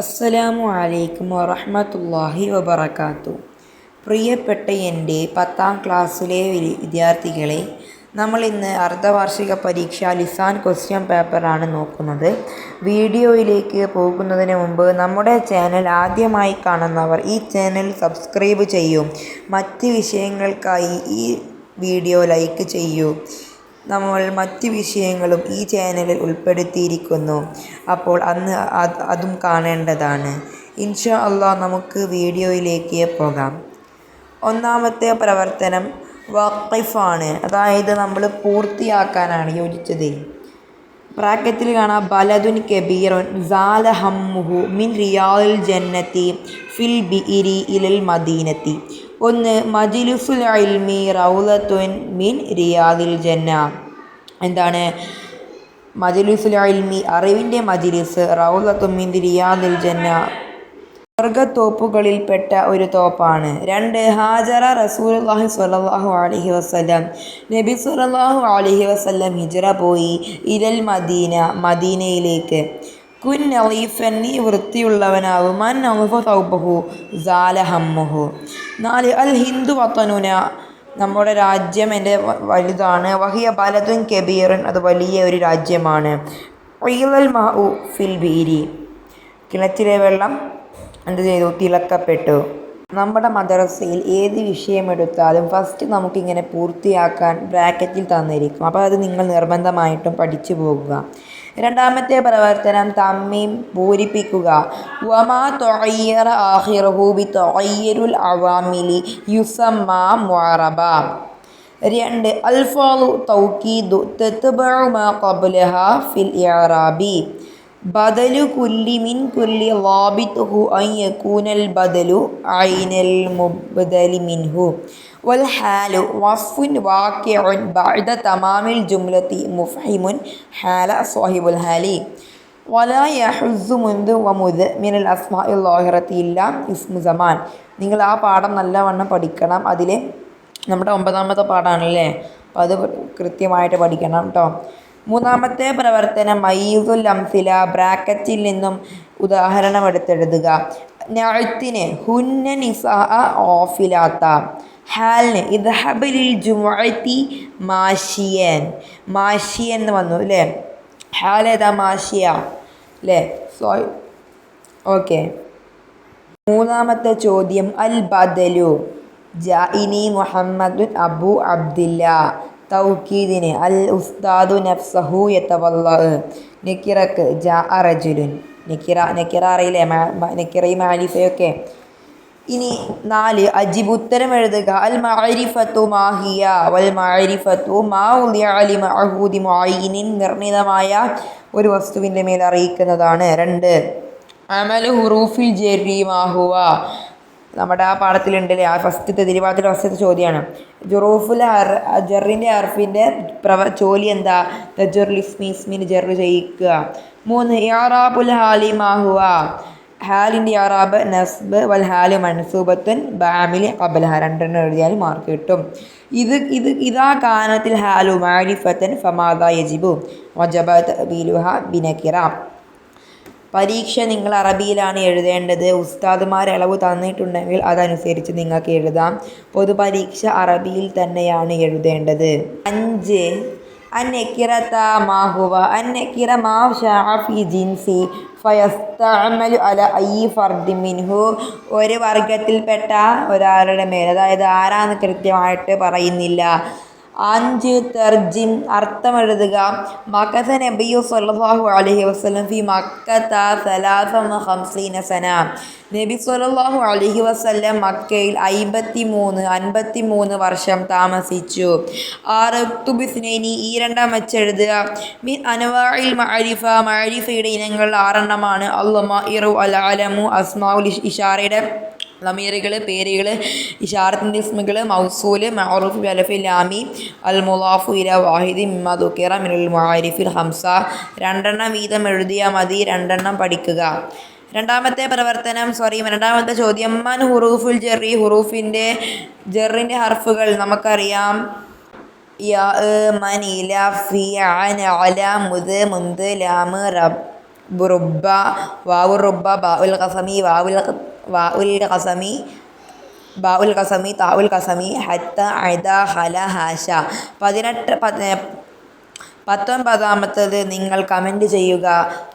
അസ്സലാമു അലൈക്കും വറഹമത്തല്ലാഹി വബറകാത്തു. പ്രിയപ്പെട്ട എന്റെ പത്താം ക്ലാസ്സിലെ വിദ്യാർത്ഥികളെ നമ്മൾ ഇന്ന് അർദ്ധവാർഷിക പരീക്ഷ ലിസാൻ ക്വസ്റ്റ്യൻ പേപ്പറാണ് നോക്കുന്നത്. വീഡിയോയിലേക്ക് പോകുന്നതിന് മുമ്പ് നമ്മുടെ ചാനൽ ആദ്യമായി കാണുന്നവർ ഈ ചാനൽ സബ്സ്ക്രൈബ് ചെയ്യൂ. മറ്റ് വിഷയങ്ങൾക്കായി ഈ വീഡിയോ ലൈക്ക് ചെയ്യൂ. നമ്മൾ മറ്റ് വിഷയങ്ങളും ഈ ചാനലിൽ ഉൾപ്പെടുത്തിയിരിക്കുന്നു. അപ്പോൾ അന്ന് അതും കാണേണ്ടതാണ്. ഇൻഷാ അള്ളാ നമുക്ക് വീഡിയോയിലേക്ക് പോകാം. ഒന്നാമത്തെ പ്രവർത്തനം വഖിഫാണ്. അതായത് നമ്മൾ പൂർത്തിയാക്കാനാണ് യോജിച്ചത്. ബ്രാക്കറ്റിൽ കാണാം ബലദുൻ കബീറുൻ സാല ഹമ്മുഹു മിൻ റിയാൽ ജന്നത്തി ഫിൽ ബിഇരി ഇലൽ മദീനത്തി. ഒന്ന് മജിലുസുൽ അൽമി റൗലത്തുൻ മിൻ റിയാദിൽ ജന്ന. എന്താണ്? മജിലുസുൽ അൽമി അറിവിന്റെ മജിലിസ് റൗലത്തുൻ മിൻ റിയാദിൽ ജന്ന. സ്വർഗത്തോപ്പുകളിൽപ്പെട്ട ഒരു തോപ്പാണ്. രണ്ട് ഹാജറ റസൂലുള്ളാഹി സ്വല്ലല്ലാഹു അലഹി വസ്ലം നബി സ്വല്ലല്ലാഹു അലഹി വസല്ലം ഹിജറ പോയി ഇരൽ മദീന മദീനയിലേക്ക്. കുൻ അലീഫൻ നീ വൃത്തിയുള്ളവനാവും മൻ ഹമ്മുഹു. നാല് അൽ ഹിന്ദു വത്തനുന. നമ്മുടെ രാജ്യം എന്റെ വലുതാണ്. വഹിയ ബലതുൻ കബീറൻ. അത് വലിയ ഒരു രാജ്യമാണ്. ഒയ്ലൽ മഹു ഫിൽ ബീരി കിണറ്റിലെ വെള്ളം എന്ത് ചെയ്തു? തിളക്കപ്പെട്ടു. നമ്മുടെ മദ്രസയിൽ ഏത് വിഷയമെടുത്താലും ഫസ്റ്റ് നമുക്കിങ്ങനെ പൂർത്തിയാക്കാൻ ബ്രാക്കറ്റിൽ തന്നിരിക്കും. അപ്പോൾ അത് നിങ്ങൾ നിർബന്ധമായിട്ടും പഠിച്ചു പോകുക. രണ്ടാമത്തെ പ്രവർത്തനം തമ്മീം പൂരിപ്പിക്കുക. വമാ തൊയ്യറ ആഹിറഹു ബി തൊയ്യരുൽ അവാമിലി യുസമ്മ രണ്ട് അൽഫാലു തൗക്കീദു ഖബലഹാ ഫിൽ ഇഅറാബി. ബദലു കുല്ലി മിൻ കുല്ലി ളാബിത്തുഹു അൻ യകൂനൽ ബദലു ഐനൽ മുബ്ദലി മിൻഹു. വൽ ഹാലു വഫുൻ വാക്കിഉൻ ബഅദ തമാമിൽ ജുംലത്തി മുഫഹിമുൻ ഹാല സാഹിബുൽ ഹാലി. വലാ യഹുസ്സു മുന്തു വമുദ് മിനൽ അസ്മാഇൽ ലാഹിറത്തി ഇസ്മു സമാൻ. നിങ്ങൾ ആ പാഠം നല്ലവണ്ണം പഠിക്കണം. അതിൽ നമ്മുടെ ഒമ്പതാമത്തെ പാഠമാണല്ലേ അപ്പോൾ അത് കൃത്യമായിട്ട് പഠിക്കണം കേട്ടോ മൂന്നാമത്തെ പ്രവർത്തനം മയ്യൂസുൽ അംസില ബ്രാക്കറ്റിൽ നിന്നും ഉദാഹരണം എടുത്തെഴുതുക നഅത്തിന് ഹുന്ന നിസ ഓഫിലാത്ത. ഹാലിന് ഇദ്ഹബലിൽ ജുമഴത്തി മാഷിയൻ. മാഷിയൻ എന്ന് വന്നു അല്ലേ ഹാൽ ഏതാ മാഷിയ? അല്ലേ സോ ഓക്കെ. മൂന്നാമത്തെ ചോദ്യം അൽ ബദലു. ജാഇനി മുഹമ്മദ് അബു അബ്ദില്ല. തൗക്കീദിന് അൽ ഉസ്താദു നഫ്സഹു യത്തവല്ല നിക്കിറക്ക് ജാ റജുലുൻ. നിക്കിറ നിക്കിറ അറിയില്ലേ? നിക്കിറയും മാലിഫയൊക്കെ. ഇനി നാല് അജിബ് ഉത്തരം എഴുതുക. അൽ മഅരിഫത്തു മാഹിയ വൽ മഅരിഫത്തു മാ മഹൂദി മുഅയ്യിനിൻ നിർണിതമായ ഒരു വസ്തുവിന്റെ മേൽ അറിയിക്കുന്നതാണ്. രണ്ട് അമൽ ഹുറൂഫിൽ ജെറി മാഹുവ നമ്മുടെ ആ പാഠത്തിലുണ്ടല്ലേ? ആ ഫസ്റ്റത്തെ തിരുവാതിര ഫസ്റ്റത്തെ ചോദ്യമാണ് ജുറൂഫുൽ അർ ജറിന്റെ അർഫിന്റെ പ്രവ ജോലി എന്താ? ജറുൽ ഇസ്മി ഇസ്മിന് ജറു ചെയ്യിക്കുക. മൂന്ന് യാറാബുൽ ഹാലി മാഹുവ ഹാലിന്റെ യാറാബ് നസ്ബ് വൽ ഹാൽ മൻസൂബത്തുൻ ബാമിലി കബലഹ രണ്ടെണ്ണം എഴുതിയാൽ മാർക്ക് കിട്ടും. ഇത് ഇത് ഇതാ കാനത്തിൽ ഹാലു മാരിഫത്തൻ ഫമാദ യജിബു. വജബ ബിലുഹ ബിനക്കിറ പരീക്ഷ നിങ്ങൾ അറബിയിലാണ് എഴുതേണ്ടത്. ഉസ്താദുമാർ ഇളവ് തന്നിട്ടുണ്ടെങ്കിൽ അതനുസരിച്ച് നിങ്ങൾക്ക് എഴുതാം. പൊതുപരീക്ഷ അറബിയിൽ തന്നെയാണ് എഴുതേണ്ടത്. അഞ്ച്. മാഹുവ ഫർദി മിൻഹു. ഒരു വർഗത്തിൽപ്പെട്ട ഒരാളുടെ മേൽ. അതായത് ആരാന്ന് കൃത്യമായിട്ട് പറയുന്നില്ല. അഞ്ച് തെർജിം അർത്ഥമെഴുതുക. മക്കത്ത നബിയു സല്ലാഹു അലഹി വസ്ലം ഫി മക്കത്ത സലാസ ഹംസീന സന. നബി സല്ലാഹു അലഹി വസല്ലം മക്കയിൽ അയിമ്പത്തി മൂന്ന് അൻപത്തി മൂന്ന് വർഷം താമസിച്ചു. ആറ് തുബിസ്നേനി ഈ രണ്ടാം വെച്ചെഴുതുക മിൻ അനവായിൽ മഅരിഫ മഅരിഫയുടെ ഇനങ്ങൾ ആറെണ്ണമാണ്. അള്ളമ ഇറു അൽ അലമു അസ്മാഉൽ ഇഷ്- ഇഷാറയുടെ ലമീറുകൾ പേരുകൾ ഇഷാറത്തിന്റെ ഇസ്മുകൾ മൗസൂൽ മഅറൂഫ് ബലഫി ലാമി അൽ മുലാഫു ഇല വാഹിദി മിമ്മ ദുക്കിറ മിനുൽ മുആരിഫിൽ ഹംസ. രണ്ടെണ്ണം വീതം എഴുതിയാൽ മതി. രണ്ടെണ്ണം പഠിക്കുക. രണ്ടാമത്തെ പ്രവർത്തനം സോറി രണ്ടാമത്തെ ചോദ്യം. മൻ ഹുറൂഫുൽ ജെറി ഹുറൂഫിന്റെ ജെറിന്റെ ഹർഫുകൾ നമുക്കറിയാം. യാ അല മുത് മുന്ത് ലാമ് റബ് റുബ്ബ വാവുർ റുബ്ബ ബാ ഉൽ വാവുൽ വാ ഉൽ കസമി ബാ ഉൽ കസമി താ ഉൽ ഹത്ത അദ ഹല ഹാഷ പതിനെട്ട് പതി- പത്തൊൻപതാമത്തത് നിങ്ങൾ കമന്റ് ചെയ്യുക.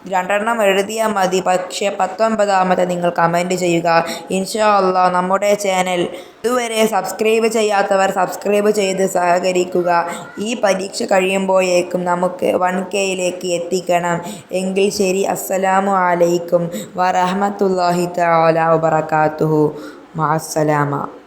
രണ്ടെണ്ണം എഴുതിയാൽ മതി. പക്ഷേ പത്തൊൻപതാമത്തെ നിങ്ങൾ കമന്റ് ചെയ്യുക. ഇൻഷാ അള്ളാ നമ്മുടെ ചാനൽ ഇതുവരെ സബ്സ്ക്രൈബ് ചെയ്യാത്തവർ സബ്സ്ക്രൈബ് ചെയ്ത് സഹകരിക്കുക. ഈ പരീക്ഷ കഴിയുമ്പോഴേക്കും നമുക്ക് വൺ കെയിലേക്ക് എത്തിക്കണം. എങ്കിൽ ശരി. അസ്സലാമു അലൈക്കും വറഹമത്തല്ലാഹി തആല വബറകാതുഹു. മഅസ്സലാമ